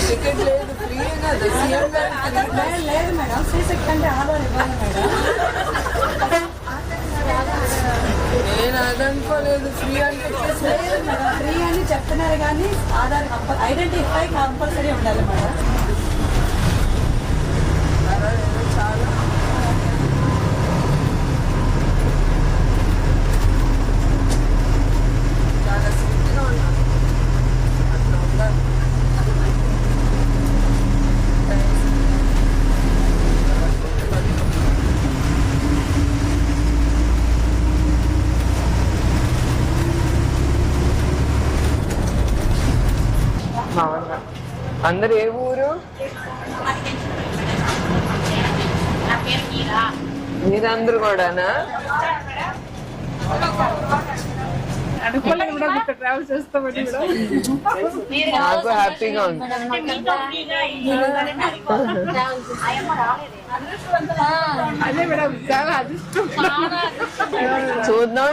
Ticket లేదు free కదా CM గారు లేదు, మేడం శక్తి అంటే ఆధార్ ఇవ్వాలి మేడం నేను అదనుకోలేదు ఫ్రీ లేదు మేడం ఫ్రీ అని చెప్తున్నారు కానీ ఆధార్ కంపల్ ఐడెంటిఫై కంపల్సరీ ఉండాలి మేడం. చాలా. అందరు ఏ ఊరు? మీరందరూ కూడానా? నాకు హ్యాపీగా ఉంది. చూద్దాం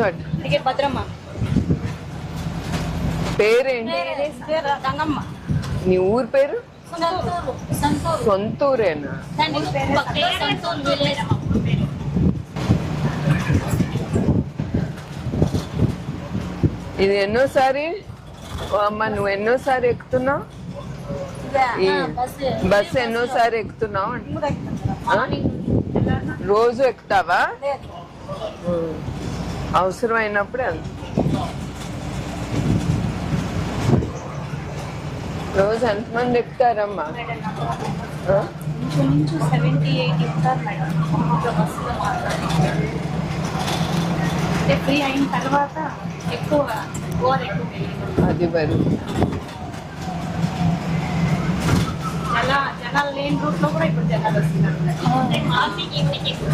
కూర్చోండి టికెట్ భద్రమ్మ పేరేంటి గంగమ్మ నీ ఊరు పేరు? సంతూరు సంతూరు సొంతూరేనా? ఇది ఎన్నోసారి? అమ్మ నువ్వు ఎన్నోసారి ఎక్కుతున్నావు? ఈ బస్ ఎన్నోసారి ఎక్కుతున్నావు? రోజు ఎక్కుతావా. అవసరమైనప్పుడే అంత రోజు ఎంతమంది ఎక్కుతారమ్మా? సెవెంటీ ఎయిట్ ఇస్తారు మేడం ఒక బస్సులో మాత్రం అంటే ఫ్రీ అయిన తర్వాత ఎక్కువ ఓవర్ ఎక్కువ వెళ్ళింది. అది మరి. జన జనాలు లేని రూట్లో కూడా ఇప్పుడు జనాలు వస్తున్నారు. మార్నింగ్ ఈవినింగ్ ఎక్కువ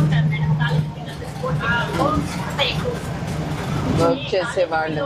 వర్క్ చేసే వాళ్ళు